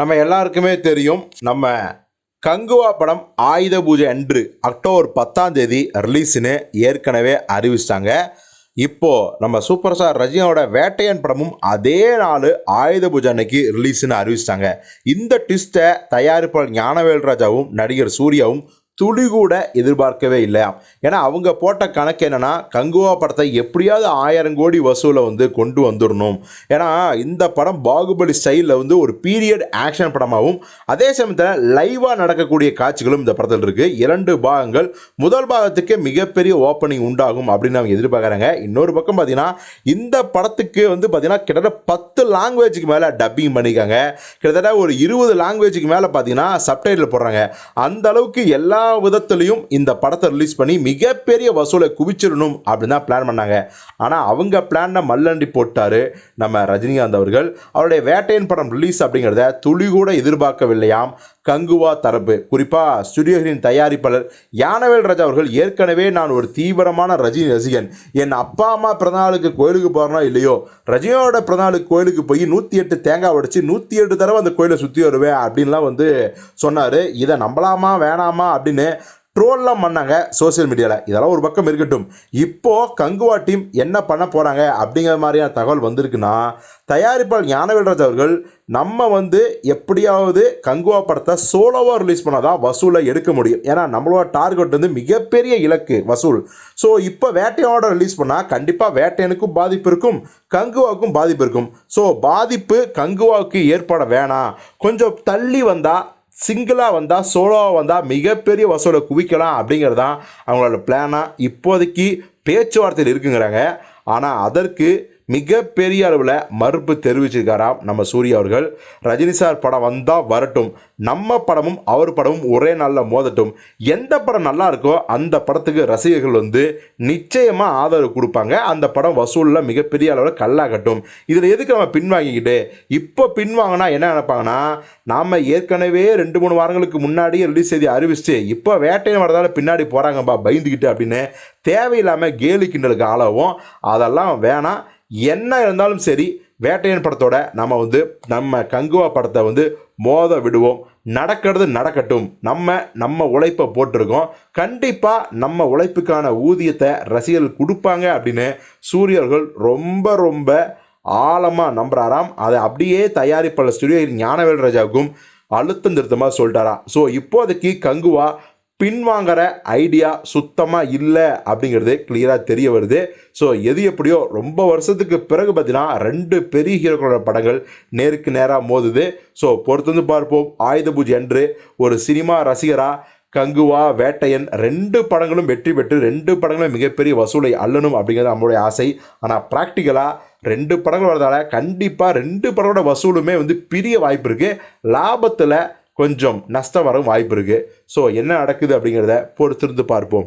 நம்ம எல்லாருக்குமே தெரியும் நம்ம கங்குவா படம் ஆயுத பூஜை அன்று அக்டோபர் பத்தாம் தேதி ரிலீஸ்னு ஏற்கனவே அறிவிச்சிட்டாங்க. இப்போ நம்ம சூப்பர் ஸ்டார் ரஜினியோட வேட்டையன் படமும் அதே நாள் ஆயுத பூஜை அன்னைக்கு ரிலீஸ்னு அறிவிச்சிட்டாங்க. இந்த ட்விஸ்ட்டை தயாரிப்பாளர் ஞானவேல் ராஜாவும் நடிகர் சூர்யாவும் துளி கூட எதிர்பார்க்கவே இல்லையாம் ஏன்னா அவங்க போட்ட கணக்கு என்னென்னா கங்குவா படத்தை எப்படியாவது ஆயிரம் கோடி வசூலை வந்து கொண்டு வந்துடணும் ஏன்னா இந்த படம் பாகுபலி ஸ்டைலில் வந்து ஒரு பீரியட் ஆக்ஷன் படமாகவும் அதே சமயத்தில் லைவாக நடக்கக்கூடிய காட்சிகளும் இந்த படத்தில் இருக்குது இரண்டு பாகங்கள் முதல் பாகத்துக்கு மிகப்பெரிய ஓப்பனிங் உண்டாகும் அப்படின்னு அவங்க எதிர்பார்க்குறாங்க. இன்னொரு பக்கம் பார்த்தீங்கன்னா இந்த படத்துக்கு வந்து பார்த்தீங்கன்னா கிட்டத்தட்ட பத்து லாங்குவேஜுக்கு மேலே டப்பிங் பண்ணியிருக்காங்க கிட்டத்தட்ட ஒரு இருபது லாங்குவேஜுக்கு மேலே பார்த்தீங்கன்னா சப்டைட்டில் போடுறாங்க. அந்த அளவுக்கு எல்லா விதத்துலையும் இந்த படத்தை ரிலீஸ் பண்ணி மிகப்பெரிய வசூலை குவிச்சிடணும் அப்படின்னு தான் பிளான் பண்ணாங்க. ஆனால் அவங்க பிளானை மல்லண்டி போட்டார் நம்ம ரஜினிகாந்த் அவர்கள். அவருடைய வேட்டையன் படம் ரிலீஸ் அப்படிங்கிறத துளி கூட எதிர்பார்க்கவில்லையாம். கங்குவா தரப்பு. குறிப்பாக ஸ்டுடியோகளின் தயாரிப்பாளர் யானவேல் ராஜா அவர்கள் ஏற்கனவே நான் ஒரு தீவிரமான ரஜினி ரசிகன். என் அப்பா அம்மா பிறந்தநாளுக்கு கோயிலுக்கு போகிறனோ இல்லையோ ரஜினியோட பிறந்தநாளுக்கு கோயிலுக்கு போய் நூற்றி எட்டு தேங்காய் உடைச்சு நூற்றி எட்டு தடவை அந்த கோயிலை சுற்றி வருவேன் அப்படின்லாம் வந்து சொன்னார். இதை நம்பலாமா வேணாமா அப்படின்னு ட்ரோல்லாம் பண்ணாங்க சோஷியல் மீடியாவில் இதெல்லாம் ஒரு பக்கம் இருக்கட்டும். இப்போது கங்குவா டீம் என்ன பண்ண போகிறாங்க அப்படிங்கிற மாதிரியான தகவல் வந்திருக்குன்னா தயாரிப்பாளர் ஞானவேல்ராஜ் அவர்கள் நம்ம வந்து எப்படியாவது கங்குவா படத்தை சோலோவாக ரிலீஸ் பண்ணால் தான் வசூலை எடுக்க முடியும். ஏன்னா நம்மளோட டார்கெட் வந்து மிகப்பெரிய இலக்கு வசூல். ஸோ இப்போ வேட்டையோட ரிலீஸ் பண்ணால் கண்டிப்பாக வேட்டையனுக்கும் பாதிப்பு இருக்கும் கங்குவாவுக்கும் பாதிப்பு இருக்கும். ஸோ பாதிப்பு கங்குவாவுக்கு ஏற்பட வேணாம். கொஞ்சம் தள்ளி வந்தால் சிங்கிளாக வந்தால் சோலோவாக வந்தால் மிகப்பெரிய வசூலை குவிக்கலாம் அப்படிங்கிறது தான் அவங்களோட பிளானாக இப்போதைக்கு பேச்சுவார்த்தையில் இருக்குங்கிறாங்க. ஆனால் அதற்கு மிகப்பெரிய அளவில் மறுப்பு தெரிவிச்சிருக்காராம் நம்ம சூர்யா அவர்கள். ரஜினி சார் படம் வந்தால் வரட்டும். நம்ம படமும் அவர் படமும் ஒரே நாளில் மோதட்டும். எந்த படம் நல்லா இருக்கோ அந்த படத்துக்கு ரசிகர்கள் வந்து நிச்சயமாக ஆதரவு கொடுப்பாங்க. அந்த படம் வசூலில் மிகப்பெரிய அளவில் கல்லாகட்டும். இதில் எதுக்கு நம்ம பின்வாங்கிக்கிட்டு? இப்போ பின்வாங்கினா என்ன நினைப்பாங்கன்னா நாம் ஏற்கனவே ரெண்டு மூணு வாரங்களுக்கு முன்னாடியே ரிலீஸ் செய்தி அறிவிச்சு இப்போ வேட்டையன் வரதால பின்னாடி போகிறாங்கப்பா பயந்துக்கிட்டு அப்படின்னு தேவையில்லாமல் கேலி கிண்டலுக்கு ஆளாவும். அதெல்லாம் வேணாம். என்ன இருந்தாலும் சரி வேட்டையன் படத்தோட நம்ம வந்து நம்ம கங்குவா படத்தை வந்து மோத விடுவோம். நடக்கிறது நடக்கட்டும். நம்ம நம்ம உழைப்பை போட்டிருக்கோம். கண்டிப்பாக நம்ம உழைப்புக்கான ஊதியத்தை ரசிகர்கள் கொடுப்பாங்க அப்படின்னு சூரியர்கள் ரொம்ப ரொம்ப ஆழமாக நம்புகிறாராம் அதை அப்படியே தயாரிப்பாளர் ஸ்டுடியோ ஞானவேல் ராஜாவுக்கும் அழுத்தம் திருத்தமாக சொல்லிட்டாராம் ஸோ இப்போதைக்கு கங்குவா பின்வாங்கிற ஐடியா சுத்தமாக இல்லை அப்படிங்கிறது கிளியராக தெரிய வருது. ஸோ எது எப்படியோ ரொம்ப வருஷத்துக்கு பிறகு பார்த்தீங்கன்னா ரெண்டு பெரிய ஹீரோக்களோட படங்கள் நேருக்கு நேராக மோதுது. ஸோ பொறுத்து வந்து பார்ப்போம். ஆயுத பூஜை அன்று ஒரு சினிமா ரசிகராக கங்குவா வேட்டையன் ரெண்டு படங்களும் வெற்றி பெற்று ரெண்டு படங்களும் மிகப்பெரிய வசூலை அள்ளணும் அப்படிங்கிறது நம்மளுடைய ஆசை. ஆனால் ப்ராக்டிக்கலாக ரெண்டு படங்கள் வரதால கண்டிப்பாக ரெண்டு படங்களோட வசூலுமே வந்து பிரிய வாய்ப்பு இருக்குது லாபத்தில் கொஞ்சம் நஷ்டம் வரவும் வாய்ப்பு இருக்குது ஸோ என்ன நடக்குது அப்படிங்கிறத பொறுத்திருந்து பார்ப்போம்.